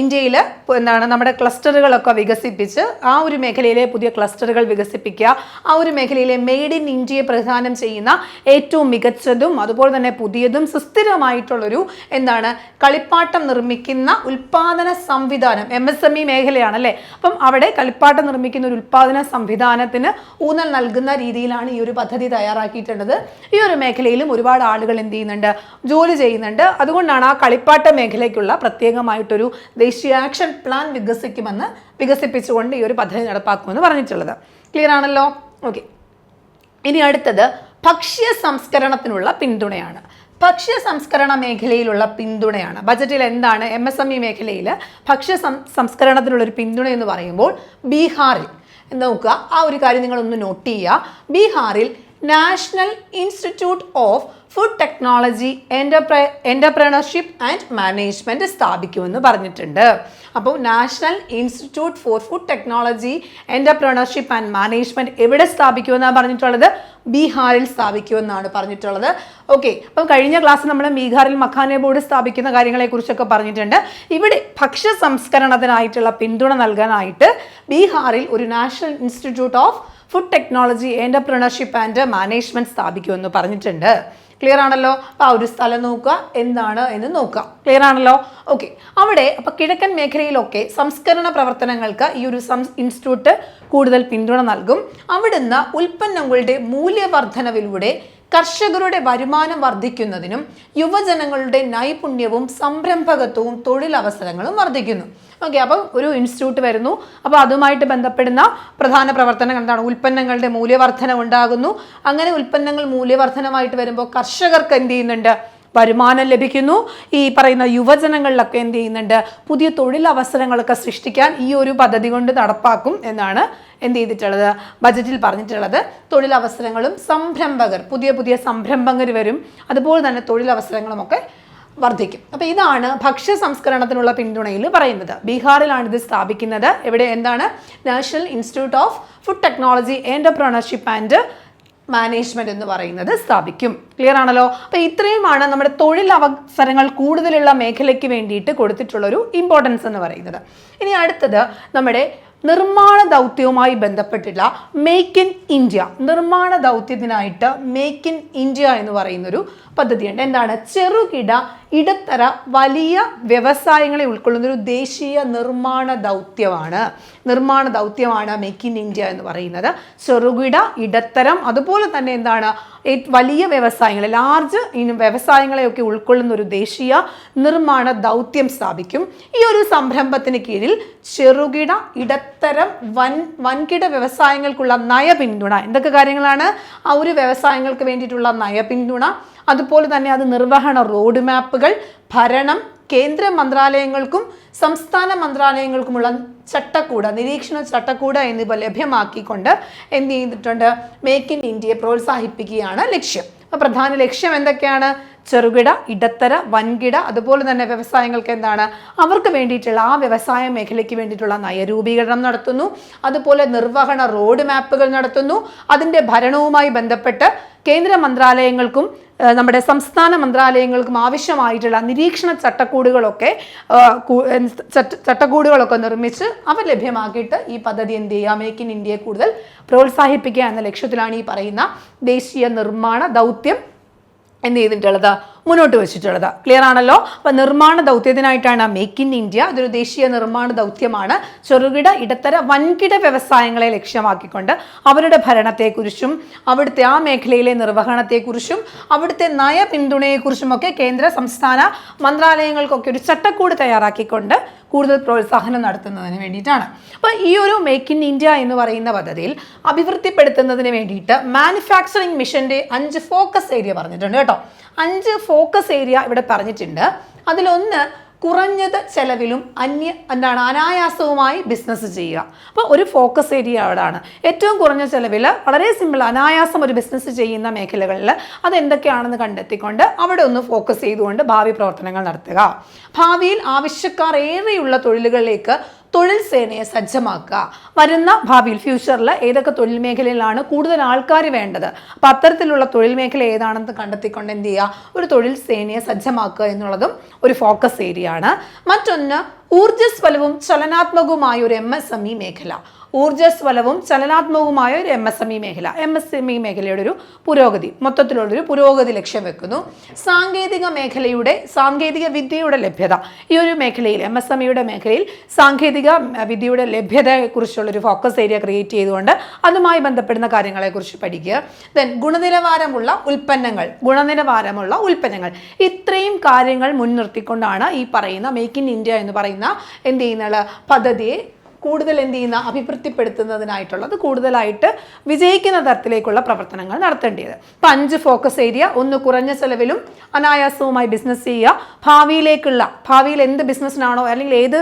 ഇന്ത്യയിൽ എന്താണ് നമ്മുടെ ക്ലസ്റ്ററുകളൊക്കെ വികസിപ്പിച്ച് ആ ഒരു മേഖലയിലെ പുതിയ ക്ലസ്റ്ററുകൾ വികസിപ്പിക്കുക ആ ഒരു മേഖലയിലെ മെയ്ഡ് ഇൻ ഇന്ത്യയെ പ്രധാനം ചെയ്യുന്ന ഏറ്റവും മികച്ചതും അതുപോലെ തന്നെ പുതിയതും സുസ്ഥിരമായിട്ടുള്ളൊരു എന്താണ് കളിപ്പാട്ടം നിർമ്മിക്കുന്ന ഉൽപാദന സംവിധാനം എം എസ് എം ഇ മേഖലയാണ് അല്ലേ അപ്പം അവിടെ കളിപ്പാട്ടം നിർമ്മിക്കുന്ന ഒരു ഉൽപാദന സംവിധാനത്തിന് ഊന്നൽ നൽകുന്ന രീതിയിലാണ് ഈ ഒരു പദ്ധതി തയ്യാറാക്കിയിട്ടുള്ളത്. ഈ ഒരു മേഖലയിലും ഒരുപാട് ആളുകൾ എന്ത് ചെയ്യുന്നുണ്ട്? ജോലി ചെയ്യുന്നുണ്ട്. അതുകൊണ്ടാണ് ആ കളിപ്പാട്ട മേഖലയ്ക്കുള്ള പ്രത്യേകമായിട്ടൊരു ദേശീയ ആക്ഷൻ പ്ലാൻ വികസിക്കുമെന്ന് വികസിപ്പിച്ചുകൊണ്ട് ഈ ഒരു പദ്ധതി നടപ്പാക്കുമെന്ന് പറഞ്ഞിട്ടുള്ളത്. ക്ലിയർ ആണല്ലോ? ഓക്കെ ഇനി അടുത്തത് ഭക്ഷ്യ സംസ്കരണത്തിനുള്ള പിന്തുണയാണ്. ഭക്ഷ്യ സംസ്കരണ മേഖലയിലുള്ള പിന്തുണയാണ്. ബജറ്റിൽ എന്താണ്? എം എസ് എം ഇ മേഖലയിൽ ഭക്ഷ്യ സം സംസ്കരണത്തിനുള്ള ഒരു പിന്തുണ എന്ന് പറയുമ്പോൾ ബീഹാറിൽ നോക്കുക. ആ ഒരു കാര്യം നിങ്ങളൊന്ന് നോട്ട് ചെയ്യുക. ബീഹാറിൽ national institute of food technology എന്റർപ്ര entrepreneurship and management സ്ഥാപിക്കുമെന്ന് പറഞ്ഞിട്ടുണ്ട്. അപ്പോൾ national institute for food technology entrepreneurship and management എവിടെ സ്ഥാപിക്കുമെന്നാണ് പറഞ്ഞിട്ടുള്ളത്? ബീഹാറിൽ സ്ഥാപിക്കുമെന്നാണ് പറഞ്ഞിട്ടുള്ളത്. ഓക്കെ അപ്പം കഴിഞ്ഞ ക്ലാസ്സിൽ നമ്മൾ ബീഹാറിൽ മഖാനെ ബോർഡ് സ്ഥാപിക്കുന്ന കാര്യങ്ങളെക്കുറിച്ചൊക്കെ പറഞ്ഞിട്ടുണ്ട്. ഇവിടെ ഭക്ഷ്യ സംസ്കരണത്തിനായിട്ടുള്ള പിന്തുണ നൽകാനായിട്ട് ബീഹാറിൽ ഒരു national institute of food technology entrepreneurship and management സ്ഥാപിക്കുമെന്ന് പറഞ്ഞിട്ടുണ്ട്. ക്ലിയർ ആണല്ലോ? അപ്പോൾ ആ ഒരു സ്ഥലം നോക്കുക. എന്താണ് എന്ന് നോക്കുക. ക്ലിയർ ആണല്ലോ? ഓക്കെ അവിടെ അപ്പോൾ കിഴക്കൻ മേഖലയിലൊക്കെ സംസ്കരണ പ്രവർത്തനങ്ങൾക്ക് ഈ ഒരു സം ഇൻസ്റ്റിറ്റ്യൂട്ട് കൂടുതൽ പിന്തുണ നൽകും. അവിടുന്ന് ഉൽപ്പന്നങ്ങളുടെ മൂല്യവർദ്ധനവിലൂടെ കർഷകരുടെ വരുമാനം വർദ്ധിക്കുന്നതിനും യുവജനങ്ങളുടെ നൈപുണ്യവും സംരംഭകത്വവും തൊഴിലവസരങ്ങളും വർദ്ധിക്കുന്നു. ഓക്കെ അപ്പം ഒരു ഇൻസ്റ്റിറ്റ്യൂട്ട് വരുന്നു. അപ്പോൾ അതുമായിട്ട് ബന്ധപ്പെടുന്ന പ്രധാന പ്രവർത്തനങ്ങൾ എന്താണ്? ഉൽപ്പന്നങ്ങളുടെ മൂല്യവർദ്ധന ഉണ്ടാകുന്നു. അങ്ങനെ ഉൽപ്പന്നങ്ങൾ മൂല്യവർദ്ധനമായിട്ട് വരുമ്പോൾ കർഷകർക്ക് എന്ത് ചെയ്യുന്നുണ്ട്? വരുമാനം ലഭിക്കുന്നു. ഈ പറയുന്ന യുവജനങ്ങളിലൊക്കെ എന്ത് ചെയ്യുന്നുണ്ട്? പുതിയ തൊഴിലവസരങ്ങളൊക്കെ സൃഷ്ടിക്കാൻ ഈ ഒരു പദ്ധതി കൊണ്ട് നടപ്പാക്കും എന്നാണ് എന്ത് ചെയ്തിട്ടുള്ളത്? ബജറ്റിൽ പറഞ്ഞിട്ടുള്ളത്. തൊഴിലവസരങ്ങളും സംരംഭകർ പുതിയ പുതിയ സംരംഭകർ വരും. അതുപോലെ തന്നെ തൊഴിലവസരങ്ങളുമൊക്കെ വർദ്ധിക്കും. അപ്പോൾ ഇതാണ് ഭക്ഷ്യ സംസ്കരണത്തിനുള്ള പിന്തുണയിൽ പറയുന്നത്. ബീഹാറിലാണ് ഇത് സ്ഥാപിക്കുന്നത്. ഇവിടെ എന്താണ്? National institute of food technology entrepreneurship and management എന്ന് പറയുന്നത് സ്ഥാപിക്കും. ക്ലിയർ ആണല്ലോ? അപ്പോൾ ഇത്രയുമാണ് നമ്മുടെ തൊഴിൽ അവസരങ്ങൾ കൂടുതലുള്ള മേഖലയ്ക്ക് വേണ്ടിയിട്ട് കൊടുത്തിട്ടുള്ള ഒരു ഇമ്പോർട്ടൻസ് എന്ന് പറയുന്നത്. ഇനി അടുത്തത് നമ്മുടെ നിർമ്മാണ ദൗത്യവുമായി ബന്ധപ്പെട്ടിട്ടുള്ള മേക്ക് ഇൻ ഇന്ത്യ നിർമ്മാണ ദൗത്യത്തിനായിട്ട് മേക്ക് ഇൻ ഇന്ത്യ എന്ന് പറയുന്നൊരു പദ്ധതിയുണ്ട്. എന്താണ്? ചെറുകിട ഇടത്തര വലിയ വ്യവസായങ്ങളെ ഉൾക്കൊള്ളുന്ന ഒരു ദേശീയ നിർമ്മാണ ദൗത്യമാണ്. നിർമ്മാണ ദൗത്യമാണ് മേക്ക് ഇൻ ഇന്ത്യ എന്ന് പറയുന്നത്. ചെറുകിട ഇടത്തരം അതുപോലെ തന്നെ എന്താണ്? വലിയ വ്യവസായങ്ങൾ ലാർജ് വ്യവസായങ്ങളെയൊക്കെ ഉൾക്കൊള്ളുന്ന ഒരു ദേശീയ നിർമ്മാണ ദൗത്യം സ്ഥാപിക്കും. ഈ ഒരു സംരംഭത്തിന് കീഴിൽ ചെറുകിട ഇടത്തരം വൻ വൻകിട വ്യവസായങ്ങൾക്കുള്ള നയപിന്തുണ എന്തൊക്കെ കാര്യങ്ങളാണ്? ആ ഒരു വ്യവസായങ്ങൾക്ക് വേണ്ടിയിട്ടുള്ള നയപിന്തുണ അതുപോലെ തന്നെ അത് നിർവഹണ റോഡ് മാപ്പുകൾ ഭരണം കേന്ദ്ര മന്ത്രാലയങ്ങൾക്കും സംസ്ഥാന മന്ത്രാലയങ്ങൾക്കുമുള്ള ചട്ടക്കൂട നിരീക്ഷണ ചട്ടക്കൂട എന്നിവ ലഭ്യമാക്കിക്കൊണ്ട് എന്ത് ചെയ്തിട്ടുണ്ട്? മേക്ക് ഇൻ ഇന്ത്യയെ പ്രോത്സാഹിപ്പിക്കുകയാണ് ലക്ഷ്യം. അപ്പോൾ പ്രധാന ലക്ഷ്യം എന്തൊക്കെയാണ്? ചെറുകിട ഇടത്തര വൻകിട അതുപോലെ തന്നെ വ്യവസായങ്ങൾക്ക് എന്താണ് അവർക്ക് വേണ്ടിയിട്ടുള്ള ആ വ്യവസായ മേഖലയ്ക്ക് വേണ്ടിയിട്ടുള്ള നയരൂപീകരണം നടത്തുന്നു. അതുപോലെ നിർവഹണ റോഡ് മാപ്പുകൾ നടത്തുന്നു. അതിന്റെ ഭരണവുമായി ബന്ധപ്പെട്ട് കേന്ദ്ര മന്ത്രാലയങ്ങൾക്കും നമ്മുടെ സംസ്ഥാന മന്ത്രാലയങ്ങൾക്കും ആവശ്യമായിട്ടുള്ള നിരീക്ഷണ ചട്ടക്കൂടുകളൊക്കെ ചട്ടക്കൂടുകളൊക്കെ നിർമ്മിച്ച് അവ ലഭ്യമാക്കിയിട്ട് ഈ പദ്ധതി എന്ത് ചെയ്യുക മേക്ക് ഇൻ ഇന്ത്യയെ കൂടുതൽ പ്രോത്സാഹിപ്പിക്കുക എന്ന ലക്ഷ്യത്തിലാണ് ഈ പറയുന്ന ദേശീയ നിർമ്മാണ ദൗത്യം എന്ത് ചെയ്തിട്ടുള്ളത്? മുന്നോട്ട് വെച്ചിട്ടുള്ളത്. ക്ലിയർ ആണല്ലോ? അപ്പൊ നിർമ്മാണ ദൗത്യത്തിനായിട്ടാണ് മേക്ക് ഇൻ ഇന്ത്യ അതൊരു ദേശീയ നിർമ്മാണ ദൗത്യമാണ്. ചെറുകിട ഇടത്തര വൻകിട വ്യവസായങ്ങളെ ലക്ഷ്യമാക്കിക്കൊണ്ട് അവരുടെ ഭരണത്തെക്കുറിച്ചും അവിടുത്തെ ആ മേഖലയിലെ നിർവഹണത്തെക്കുറിച്ചും അവിടുത്തെ നയ പിന്തുണയെക്കുറിച്ചും ഒക്കെ കേന്ദ്ര സംസ്ഥാന മന്ത്രാലയങ്ങൾക്കൊക്കെ ഒരു ചട്ടക്കൂട് തയ്യാറാക്കിക്കൊണ്ട് കൂടുതൽ പ്രോത്സാഹനം നടത്തുന്നതിന് വേണ്ടിയിട്ടാണ്. അപ്പോൾ ഈ ഒരു മേക്ക് ഇൻ ഇന്ത്യ എന്ന് പറയുന്ന പദ്ധതിയിൽ അഭിവൃദ്ധിപ്പെടുത്തുന്നതിന് വേണ്ടിയിട്ട് മാനുഫാക്ചറിംഗ് മിഷന്റെ അഞ്ച് ഫോക്കസ് ഏരിയ പറഞ്ഞിട്ടുണ്ട് കേട്ടോ. അഞ്ച് ഫോക്കസ് ഏരിയ ഇവിടെ പറഞ്ഞിട്ടുണ്ട്. അതിലൊന്ന് കുറഞ്ഞത് ചെലവിലും അന്യ എന്താണ് അനായാസവുമായി ബിസിനസ് ചെയ്യുക. അപ്പോൾ ഒരു ഫോക്കസ് ഏരിയ അവിടെയാണ് ഏറ്റവും കുറഞ്ഞ ചെലവിൽ വളരെ സിമ്പിൾ അനായാസം ഒരു ബിസിനസ് ചെയ്യുന്ന മേഖലകളിൽ അതെന്തൊക്കെയാണെന്ന് കണ്ടെത്തിക്കൊണ്ട് അവിടെ ഒന്ന് ഫോക്കസ് ചെയ്തുകൊണ്ട് ഭാവി പ്രവർത്തനങ്ങൾ നടത്തുക. ഭാവിയിൽ ആവശ്യക്കാർ ഏറെയുള്ള തൊഴിലുകളിലേക്ക് തൊഴിൽ സേനയെ സജ്ജമാക്കുക. വരുന്ന ഭാവിയിൽ ഫ്യൂച്ചറിൽ ഏതൊക്കെ തൊഴിൽ മേഖലയിലാണ് കൂടുതൽ ആൾക്കാർ വേണ്ടത്? അപ്പം അത്തരത്തിലുള്ള തൊഴിൽ മേഖല ഏതാണെന്ന് കണ്ടെത്തിക്കൊണ്ട് എന്ത് ചെയ്യുക? ഒരു തൊഴിൽ സേനയെ സജ്ജമാക്കുക എന്നുള്ളതും ഒരു ഫോക്കസ് ഏരിയയാണ് മറ്റൊന്ന് ഊർജസ്വലവും ചലനാത്മകവുമായ ഒരു എം എസ് എം ഇ മേഖല. ഊർജസ്വലവും ചലനാത്മകവുമായ ഒരു എം എസ് എം ഇ മേഖല. എം എസ് എം ഇ മേഖലയുടെ ഒരു പുരോഗതി. മൊത്തത്തിലുള്ളൊരു പുരോഗതി ലക്ഷ്യം വെക്കുന്നു. സാങ്കേതിക മേഖലയുടെ സാങ്കേതിക വിദ്യയുടെ ലഭ്യത. ഈ ഒരു മേഖലയിൽ എം എസ് എം ഇയുടെ മേഖലയിൽ സാങ്കേതിക വിദ്യയുടെ ലഭ്യതയെക്കുറിച്ചുള്ളൊരു ഫോക്കസ് ഏരിയ ക്രിയേറ്റ് ചെയ്തുകൊണ്ട് അതുമായി ബന്ധപ്പെടുന്ന കാര്യങ്ങളെക്കുറിച്ച് പഠിക്കുക. ദെൻ ഗുണനിലവാരമുള്ള ഉൽപ്പന്നങ്ങൾ ഗുണനിലവാരമുള്ള ഉൽപ്പന്നങ്ങൾ. ഇത്രയും കാര്യങ്ങൾ മുൻനിർത്തിക്കൊണ്ടാണ് ഈ പറയുന്ന മേക്ക് ഇൻ ഇന്ത്യ എന്ന് പറയുന്ന എന്ത് ചെയ്യുന്ന പദ്ധതിയെ കൂടുതൽ എന്ത് ചെയ്യുന്ന അഭിവൃദ്ധിപ്പെടുത്തുന്നതിനായിട്ടുള്ളത് കൂടുതലായിട്ട് വിജയിക്കുന്ന തരത്തിലേക്കുള്ള പ്രവർത്തനങ്ങൾ നടത്തേണ്ടത്. അപ്പം അഞ്ച് ഫോക്കസ് ഏരിയ ഒന്ന് കുറഞ്ഞ ചെലവിലും അനായാസവുമായി ബിസിനസ് ചെയ്യുക. ഭാവിയിലേക്കുള്ള ഭാവിയിൽ എന്ത് ബിസിനസ്സിനാണോ അല്ലെങ്കിൽ ഏത്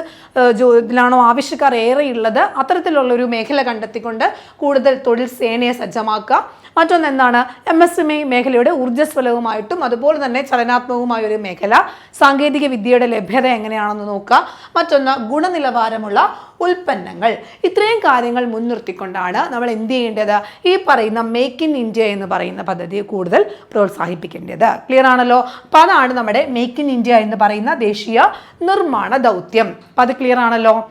ജോലിയിലാണോ ആവശ്യക്കാർ ഏറെയുള്ളത് അത്തരത്തിലുള്ള ഒരു മേഖല കണ്ടെത്തിക്കൊണ്ട് കൂടുതൽ തൊഴിൽ സേനയെ സജ്ജമാക്കുക. മറ്റൊന്ന് എന്താണ്? എം എസ് എം ഇ മേഖലയുടെ ഊർജസ്വലവുമായിട്ടും അതുപോലെ തന്നെ ചലനാത്മകവുമായ ഒരു മേഖല. സാങ്കേതിക വിദ്യയുടെ ലഭ്യത എങ്ങനെയാണെന്ന് നോക്കുക. മറ്റൊന്ന് ഗുണനിലവാരമുള്ള ഉൽപ്പന്നങ്ങൾ. ഇത്രയും കാര്യങ്ങൾ മുൻനിർത്തിക്കൊണ്ടാണ് നമ്മൾ എന്ത് ചെയ്യേണ്ടത്? ഈ പറയുന്ന മേക്ക് ഇൻ ഇന്ത്യ എന്ന് പറയുന്ന പദ്ധതിയെ കൂടുതൽ പ്രോത്സാഹിപ്പിക്കേണ്ടത്. ക്ലിയർ ആണല്ലോ? അപ്പോൾ അതാണ് നമ്മുടെ മേക്ക് ഇൻ ഇന്ത്യ എന്ന് പറയുന്ന ദേശീയ നിർമ്മാണ ദൗത്യം. അപ്പം അത് ക്ലിയർ ആണല്ലോ?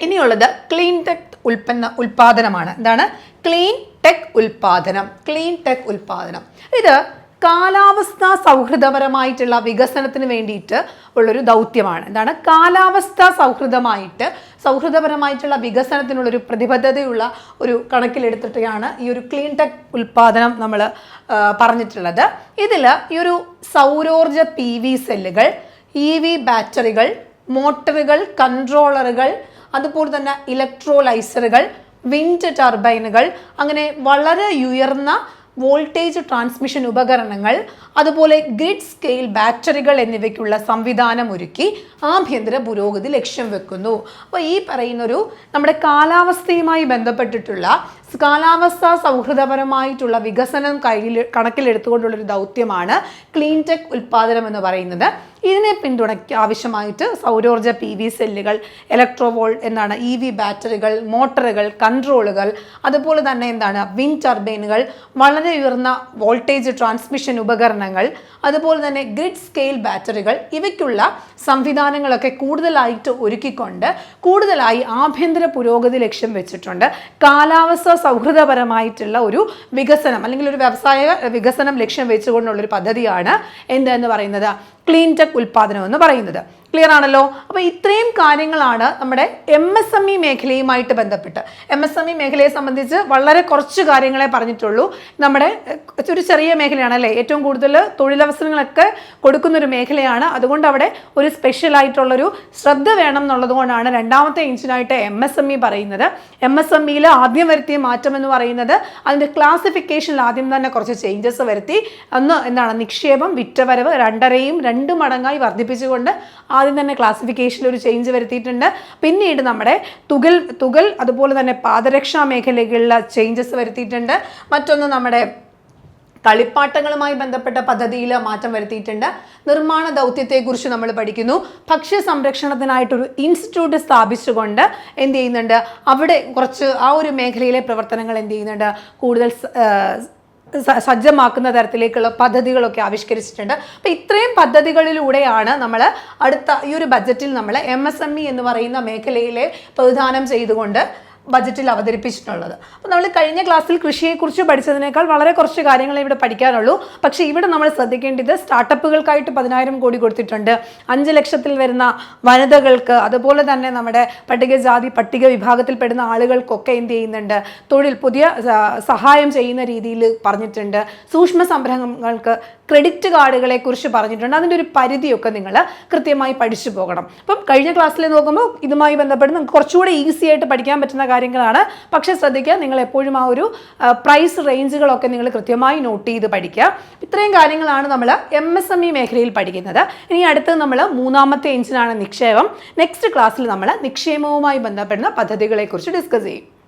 ഇനിയുള്ളത് ക്ലീൻ ടെക് ഉൽപ്പന്ന ഉൽപാദനമാണ്. എന്താണ്? ക്ലീൻ ടെക് ഉൽപാദനം. ക്ലീൻ ടെക് ഉൽപാദനം. ഇത് കാലാവസ്ഥാ സൗഹൃദപരമായിട്ടുള്ള വികസനത്തിന് വേണ്ടിയിട്ട് ഉള്ളൊരു ദൗത്യമാണ്. എന്താണ്? കാലാവസ്ഥ സൗഹൃദമായിട്ട് സൗഹൃദപരമായിട്ടുള്ള വികസനത്തിനുള്ളൊരു പ്രതിബദ്ധതയുള്ള ഒരു കണക്കിലെടുത്തിട്ടാണ് ഈ ഒരു ക്ലീൻ ടെക് ഉൽപ്പാദനം നമ്മൾ പറഞ്ഞിട്ടുള്ളത്. ഇതിൽ ഈ ഒരു സൗരോർജ പി വി സെല്ലുകൾ ഇ വി ബാറ്ററികൾ മോട്ടറുകൾ കൺട്രോളറുകൾ അതുപോലെ തന്നെ ഇലക്ട്രോലൈസറുകൾ വിൻഡ് ടർബൈനുകൾ അങ്ങനെ വളരെ ഉയർന്ന വോൾട്ടേജ് ട്രാൻസ്മിഷൻ ഉപകരണങ്ങൾ അതുപോലെ ഗ്രിഡ് സ്കെയിൽ ബാറ്ററികൾ എന്നിവയ്ക്കുള്ള സംവിധാനം ഒരുക്കി ആഭ്യന്തര പുരോഗതി ലക്ഷ്യം വെക്കുന്നു. അപ്പോൾ ഈ പറയുന്നൊരു നമ്മുടെ കാലാവസ്ഥയുമായി ബന്ധപ്പെട്ടിട്ടുള്ള കാലാവസ്ഥാ സൗഹൃദപരമായിട്ടുള്ള വികസനം കയ്യിൽ കണക്കിലെടുത്തുകൊണ്ടുള്ളൊരു ദൗത്യമാണ് ക്ലീൻ ടെക് ഉൽപ്പാദനം എന്ന് പറയുന്നത്. ഇതിനെ പിന്തുണയ്ക്ക് ആവശ്യമായിട്ട് സൗരോർജ പി വി സെല്ലുകൾ ഇലക്ട്രോവോൾ എന്നാണ് ഇ വി ബാറ്ററികൾ മോട്ടറുകൾ കൺട്രോളുകൾ അതുപോലെ തന്നെ എന്താണ് വിൻഡ് ടർബൈനുകൾ വളരെ ഉയർന്ന വോൾട്ടേജ് ട്രാൻസ്മിഷൻ ഉപകരണങ്ങൾ അതുപോലെ തന്നെ ഗ്രിഡ് സ്കെയിൽ ബാറ്ററികൾ ഇവയ്ക്കുള്ള സംവിധാനങ്ങളൊക്കെ കൂടുതലായിട്ട് ഒരുക്കിക്കൊണ്ട് കൂടുതലായി ആഭ്യന്തര പുരോഗതി ലക്ഷ്യം വെച്ചിട്ടുണ്ട്. കാലാവസ്ഥ സൗഹൃദപരമായിട്ടുള്ള ഒരു വികസനം അല്ലെങ്കിൽ ഒരു വ്യവസായ വികസനം ലക്ഷ്യം വെച്ചുകൊണ്ടുള്ളൊരു പദ്ധതിയാണ് എന്തെന്ന് പറയുന്നത്? ക്ലീൻ ടെക് ഉൽപ്പാദനം എന്ന് പറയുന്നത്. ക്ലിയർ ആണല്ലോ? അപ്പോൾ ഇത്രയും കാര്യങ്ങളാണ് നമ്മുടെ എം എസ് എം ഇ മേഖലയുമായിട്ട് ബന്ധപ്പെട്ട്. എം എസ് എം ഇ മേഖലയെ സംബന്ധിച്ച് വളരെ കുറച്ച് കാര്യങ്ങളെ പറഞ്ഞിട്ടുള്ളൂ. നമ്മുടെ ഒരു ചെറിയ മേഖലയാണ് അല്ലേ? ഏറ്റവും കൂടുതൽ തൊഴിലവസരങ്ങളൊക്കെ കൊടുക്കുന്ന ഒരു മേഖലയാണ്. അതുകൊണ്ട് അവിടെ ഒരു സ്പെഷ്യൽ ആയിട്ടുള്ളൊരു ശ്രദ്ധ വേണം എന്നുള്ളത് കൊണ്ടാണ് രണ്ടാമത്തെ ഇഞ്ചിനായിട്ട് എം എസ് എം ഇ പറയുന്നത്. എം എസ് എം ഇയിൽ ആദ്യം വരുത്തിയ മാറ്റം എന്ന് പറയുന്നത് അതിന്റെ ക്ലാസിഫിക്കേഷനിൽ ആദ്യം തന്നെ കുറച്ച് ചേഞ്ചസ് വരുത്തി. അന്ന് എന്താണ് നിക്ഷേപം വിറ്റവരവ് രണ്ടരയും രണ്ട് മടങ്ങായി വർദ്ധിപ്പിച്ചുകൊണ്ട് ആദ്യം തന്നെ ക്ലാസിഫിക്കേഷനിൽ ഒരു ചേഞ്ച് വരുത്തിയിട്ടുണ്ട്. പിന്നീട് നമ്മുടെ തുകൽ തുകൽ അതുപോലെ തന്നെ പാദരക്ഷാ മേഖലകളിലെ ചേഞ്ചസ് വരുത്തിയിട്ടുണ്ട്. മറ്റൊന്ന് നമ്മുടെ കളിപ്പാട്ടങ്ങളുമായി ബന്ധപ്പെട്ട പദ്ധതിയിൽ മാറ്റം വരുത്തിയിട്ടുണ്ട്. നിർമ്മാണ ദൗത്യത്തെക്കുറിച്ച് നമ്മൾ പഠിക്കുന്നു. ഭക്ഷ്യ സംരക്ഷണത്തിനായിട്ടൊരു ഇൻസ്റ്റിറ്റ്യൂട്ട് സ്ഥാപിച്ചുകൊണ്ട് എന്ത് ചെയ്യുന്നുണ്ട്? അവിടെ കുറച്ച് ആ ഒരു മേഖലയിലെ പ്രവർത്തനങ്ങൾ എന്ത് ചെയ്യുന്നുണ്ട്? കൂടുതൽ സജ്ജമാക്കുന്ന തരത്തിലേക്കുള്ള പദ്ധതികളൊക്കെ ആവിഷ്കരിച്ചിട്ടുണ്ട്. അപ്പോൾ ഇത്രയും പദ്ധതികളിലൂടെയാണ് നമ്മൾ അടുത്ത ഈ ഒരു ബജറ്റിൽ നമ്മൾ എം ഇ എന്ന് പറയുന്ന മേഖലയിലെ പ്രതിദാനം ചെയ്തുകൊണ്ട് ബജറ്റിൽ അവതരിപ്പിച്ചിട്ടുള്ളത്. അപ്പോൾ നമ്മൾ കഴിഞ്ഞ ക്ലാസ്സിൽ കൃഷിയെക്കുറിച്ച് പഠിച്ചതിനേക്കാൾ വളരെ കുറച്ച് കാര്യങ്ങൾ ഇവിടെ പഠിക്കാനുള്ളൂ. പക്ഷേ ഇവിടെ നമ്മൾ ശ്രദ്ധിക്കേണ്ടത് സ്റ്റാർട്ടപ്പുകൾക്കായിട്ട് പതിനായിരം കോടി കൊടുത്തിട്ടുണ്ട്. അഞ്ച് ലക്ഷത്തിൽ വരുന്ന വനിതകൾക്ക് അതുപോലെ തന്നെ നമ്മുടെ പട്ടികജാതി പട്ടിക വിഭാഗത്തിൽപ്പെടുന്ന ആളുകൾക്കൊക്കെ എന്ത് ചെയ്യുന്നുണ്ട്? തൊഴിൽ പുതിയ സഹായം ചെയ്യുന്ന രീതിയിൽ പറഞ്ഞിട്ടുണ്ട്. സൂക്ഷ്മ സംരംഭങ്ങൾക്ക് ക്രെഡിറ്റ് കാർഡുകളെ കുറിച്ച് പറഞ്ഞിട്ടുണ്ട്. അതിന്റെ ഒരു പരിധിയൊക്കെ നിങ്ങൾ കൃത്യമായി പഠിച്ചു പോകണം. അപ്പം കഴിഞ്ഞ ക്ലാസ്സിൽ നോക്കുമ്പോൾ ഇതുമായി ബന്ധപ്പെട്ട് നിങ്ങൾക്ക് കുറച്ചുകൂടെ ഈസി ആയിട്ട് പഠിക്കാൻ പറ്റുന്ന കാര്യങ്ങളാണ്. പക്ഷേ ശ്രദ്ധിക്കുക നിങ്ങൾ എപ്പോഴും ആ ഒരു പ്രൈസ് റേഞ്ചുകളൊക്കെ നിങ്ങൾ കൃത്യമായി നോട്ട് ചെയ്ത് പഠിക്കുക. ഇത്രയും കാര്യങ്ങളാണ് നമ്മൾ എം എസ് എം ഇ മേഖലയിൽ പഠിക്കുന്നത്. ഇനി അടുത്ത് നമ്മൾ മൂന്നാമത്തെ എഞ്ചിനാണ് നിക്ഷേപം. നെക്സ്റ്റ് ക്ലാസ്സിൽ നമ്മൾ നിക്ഷേപവുമായി ബന്ധപ്പെടുന്ന പദ്ധതികളെക്കുറിച്ച് ഡിസ്കസ് ചെയ്യും.